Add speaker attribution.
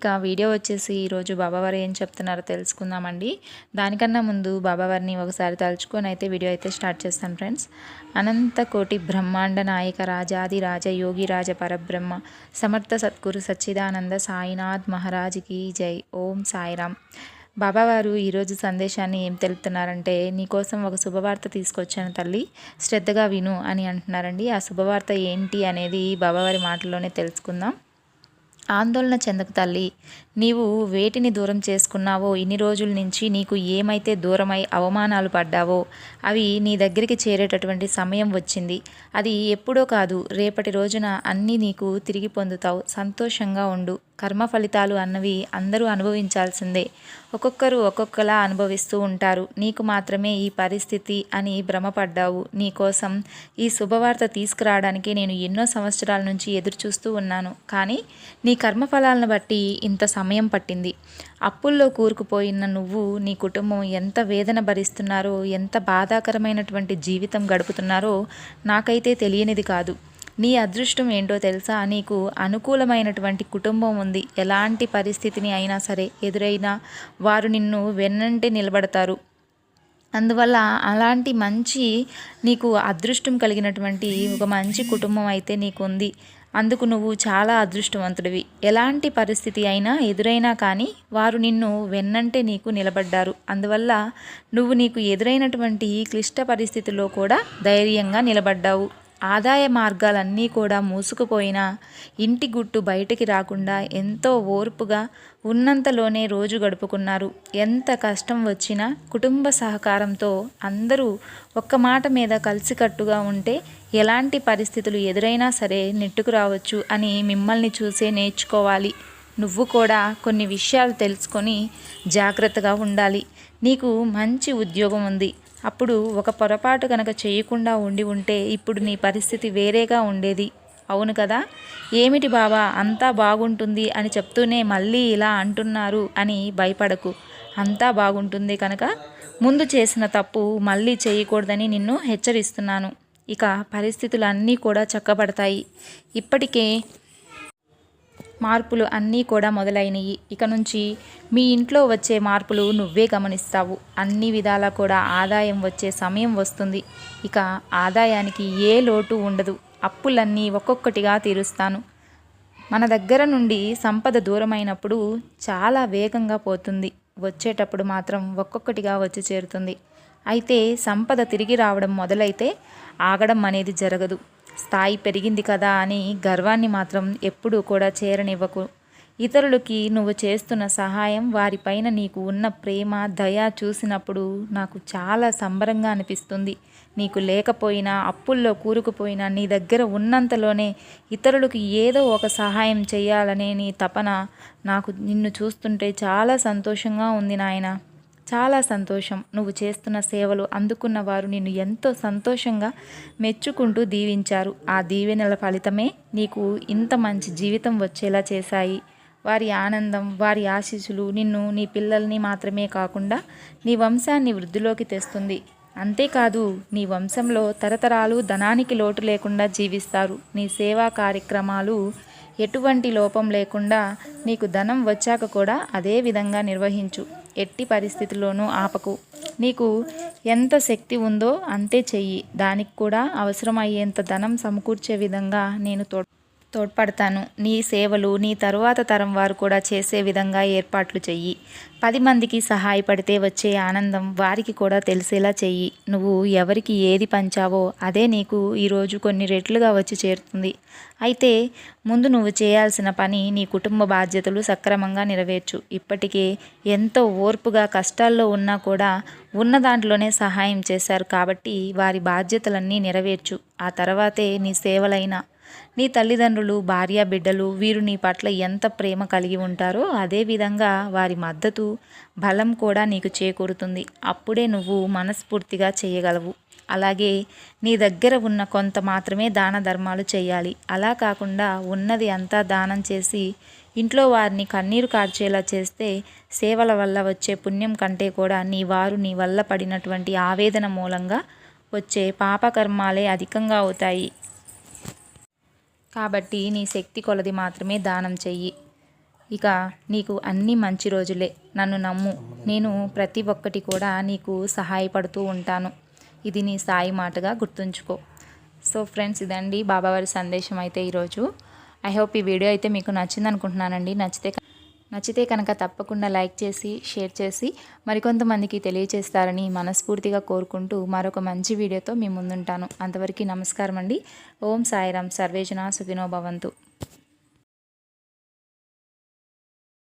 Speaker 1: ఇక వీడియో వచ్చేసి ఈరోజు బాబావారు ఏం చెప్తున్నారో తెలుసుకుందామండి. దానికన్నా ముందు బాబావారిని ఒకసారి తలుచుకొని అయితే వీడియో అయితే స్టార్ట్ చేస్తాను ఫ్రెండ్స్. అనంత కోటి బ్రహ్మాండ నాయక రాజాది రాజ యోగి రాజ పరబ్రహ్మ సమర్థ సద్గురు సచ్చిదానంద సాయినాథ్ మహారాజ్కి జై. ఓం సాయిరామ్. బాబావారు ఈరోజు సందేశాన్ని ఏం తెలుపుతున్నారంటే నీకోసం ఒక శుభవార్త తీసుకొచ్చాను తల్లి శ్రద్ధగా విను అని అంటున్నారండి. ఆ శుభవార్త ఏంటి అనేది బాబావారి మాటల్లోనే తెలుసుకుందాం. ఆందోళన చెందకు తల్లి. నీవు వేటిని దూరం చేసుకున్నావో ఇన్ని రోజుల నుంచి నీకు ఏమైతే దూరమై అవమానాలు పడ్డావో అవి నీ దగ్గరికి చేరేటటువంటి సమయం వచ్చింది. అది ఎప్పుడో కాదు రేపటి రోజున అన్నీ నీకు తిరిగి పొందుతావు. సంతోషంగా ఉండు. కర్మ ఫలితాలు అన్నవి అందరూ అనుభవించాల్సిందే. ఒక్కొక్కరు ఒక్కొక్కలా అనుభవిస్తూ ఉంటారు. నీకు మాత్రమే ఈ పరిస్థితి అని భ్రమపడ్డావు. నీకోసం ఈ శుభవార్త తీసుకురావడానికి నేను ఎన్నో సంవత్సరాల నుంచి ఎదురు చూస్తూ ఉన్నాను. కానీ నీ కర్మఫలాలను బట్టి ఇంత సమయం పట్టింది. అప్పుల్లో కూరుకుపోయిన నువ్వు నీ కుటుంబం ఎంత వేదన భరిస్తున్నారో ఎంత బాధాకరమైనటువంటి జీవితం గడుపుతున్నారో నాకైతే తెలియనిది కాదు. నీ అదృష్టం ఏంటో తెలుసా? నీకు అనుకూలమైనటువంటి కుటుంబం ఉంది. ఎలాంటి పరిస్థితిని అయినా సరే ఎదురైనా వారు నిన్ను వెన్నంటే నిలబడతారు. అందువల్ల అలాంటి మంచి నీకు అదృష్టం కలిగినటువంటి ఒక మంచి కుటుంబం అయితే నీకు ఉంది అందుకు నువ్వు చాలా అదృష్టవంతుడివి. ఎలాంటి పరిస్థితి అయినా ఎదురైనా కానీ వారు నిన్ను వెన్నంటే నీకు నిలబడ్డారు. అందువల్ల నువ్వు నీకు ఎదురైనటువంటి క్లిష్ట పరిస్థితుల్లో కూడా ధైర్యంగా నిలబడ్డావు. ఆదాయ మార్గాలన్నీ కూడా మూసుకుపోయినా ఇంటి గుట్టు బయటికి రాకుండా ఎంతో ఓర్పుగా ఉన్నంతలోనే రోజు గడుపుకున్నారు. ఎంత కష్టం వచ్చినా కుటుంబ సహకారంతో అందరూ ఒక్క మాట మీద కలిసికట్టుగా ఉంటే ఎలాంటి పరిస్థితులు ఎదురైనా సరే నెట్టుకు రావచ్చు అని మిమ్మల్ని చూసే నేర్చుకోవాలి. నువ్వు కూడా కొన్ని విషయాలు తెలుసుకొని జాగ్రత్తగా ఉండాలి. నీకు మంచి ఉద్యోగం ఉంది. అప్పుడు ఒక పొరపాటు కనుక చేయకుండా ఉండి ఉంటే ఇప్పుడు నీ పరిస్థితి వేరేగా ఉండేది. అవును కదా? ఏమిటి బాబా అంతా బాగుంటుంది అని చెప్తూనే మళ్ళీ ఇలా అంటున్నారు అని భయపడకు. అంతా బాగుంటుంది కనుక ముందు చేసిన తప్పు మళ్ళీ చేయకూడదని నిన్ను హెచ్చరిస్తున్నాను. ఇక పరిస్థితులు అన్నీ కూడా చక్కబడతాయి. ఇప్పటికే మార్పులు అన్నీ కూడా మొదలైనవి ఇక నుంచి మీ ఇంట్లో వచ్చే మార్పులు నువ్వే గమనిస్తావు. అన్ని విధాలా కూడా ఆదాయం వచ్చే సమయం వస్తుంది. ఇక ఆదాయానికి ఏ లోటు ఉండదు. అప్పులన్నీ ఒక్కొక్కటిగా తీరుస్తాను. మన దగ్గర నుండి సంపద దూరమైనప్పుడు చాలా వేగంగా పోతుంది. వచ్చేటప్పుడు మాత్రం ఒక్కొక్కటిగా వచ్చి చేరుతుంది. అయితే సంపద తిరిగి రావడం మొదలైతే ఆగడం అనేది జరగదు. స్థాయి పెరిగింది కదా అని గర్వాన్ని మాత్రం ఎప్పుడూ కూడా చేరనివ్వకు. ఇతరులకి నువ్వు చేస్తున్న సహాయం వారిపైన నీకు ఉన్న ప్రేమ దయ చూసినప్పుడు నాకు చాలా సంబరంగా అనిపిస్తుంది. నీకు లేకపోయినా అప్పుల్లో కూరుకుపోయినా నీ దగ్గర ఉన్నంతలోనే ఇతరులకు ఏదో ఒక సహాయం చేయాలనే నీ తపన నాకు నిన్ను చూస్తుంటే చాలా సంతోషంగా ఉంది నాయన. చాలా సంతోషం. నువ్వు చేస్తున్న సేవలు అందుకున్న వారు నిన్ను ఎంతో సంతోషంగా మెచ్చుకుంటూ దీవించారు. ఆ దీవెనల ఫలితమే నీకు ఇంత మంచి జీవితం వచ్చేలా చేశాయి. వారి ఆనందం వారి ఆశీస్సులు నిన్ను నీ పిల్లల్ని మాత్రమే కాకుండా నీ వంశాన్ని వృద్ధిలోకి తెస్తుంది. అంతేకాదు నీ వంశంలో తరతరాలు ధనానికి లోటు లేకుండా జీవిస్తారు. నీ సేవా కార్యక్రమాలు ఎటువంటి లోపం లేకుండా నీకు ధనం వచ్చాక కూడా అదే విధంగా నిర్వహించు. ఎట్టి పరిస్థితుల్లోనూ ఆపకు. నీకు ఎంత శక్తి ఉందో అంతే చెయ్యి. దానికి కూడా అవసరమయ్యేంత ధనం సమకూర్చే విధంగా నేను తోడు తోడ్పడతాను. నీ సేవలు నీ తరువాత తరం వారు కూడా చేసే విధంగా ఏర్పాట్లు చెయ్యి. పది మందికి సహాయపడితే వచ్చే ఆనందం వారికి కూడా తెలిసేలా చెయ్యి. నువ్వు ఎవరికి ఏది పంచావో అదే నీకు ఈరోజు కొన్ని రెట్లుగా వచ్చి చేరుతుంది. అయితే ముందు నువ్వు చేయాల్సిన పని నీ కుటుంబ బాధ్యతలు సక్రమంగా నెరవేర్చు. ఇప్పటికే ఎంతో ఓర్పుగా కష్టాల్లో ఉన్నా కూడా ఉన్న దాంట్లోనే సహాయం చేశారు కాబట్టి వారి బాధ్యతలన్నీ నెరవేర్చు. ఆ తర్వాతే నీ సేవలైన నీ తల్లిదండ్రులు భార్య బిడ్డలు వీరు నీ పట్ల ఎంత ప్రేమ కలిగి ఉంటారో అదేవిధంగా వారి మద్దతు బలం కూడా నీకు చేకూరుతుంది. అప్పుడే నువ్వు మనస్ఫూర్తిగా చేయగలవు. అలాగే నీ దగ్గర ఉన్న కొంత మాత్రమే దాన ధర్మాలు చేయాలి. అలా కాకుండా ఉన్నది అంతా దానం చేసి ఇంట్లో వారిని కన్నీరు కార్చేలా చేస్తే సేవల వల్ల వచ్చే పుణ్యం కంటే కూడా నీ వారు నీ వల్ల పడినటువంటి ఆవేదన మూలంగా వచ్చే పాపకర్మాలే అధికంగా అవుతాయి. కాబట్టి నీ శక్తి కొలది మాత్రమే దానం చెయ్యి. ఇక నీకు అన్ని మంచి రోజులే. నన్ను నమ్ము. నేను ప్రతి ఒక్కటి కూడా నీకు సహాయపడుతూ ఉంటాను. ఇది నీ సాయి మాటగా గుర్తుంచుకో. సో ఫ్రెండ్స్ ఇదండి బాబావారి సందేశం అయితే ఈరోజు. ఐ హోప్ ఈ వీడియో అయితే మీకు నచ్చింది అనుకుంటున్నానండి నచ్చితే నచ్చితే కనుక తప్పకుండా లైక్ చేసి షేర్ చేసి మరికొంతమందికి తెలియచేస్తారని మనస్ఫూర్తిగా కోరుకుంటూ మరొక మంచి వీడియోతో మీ ముందుంటాను. అంతవరకు నమస్కారం అండి ఓం సాయిరామ్. సర్వేజన సుఖినో భవంతు.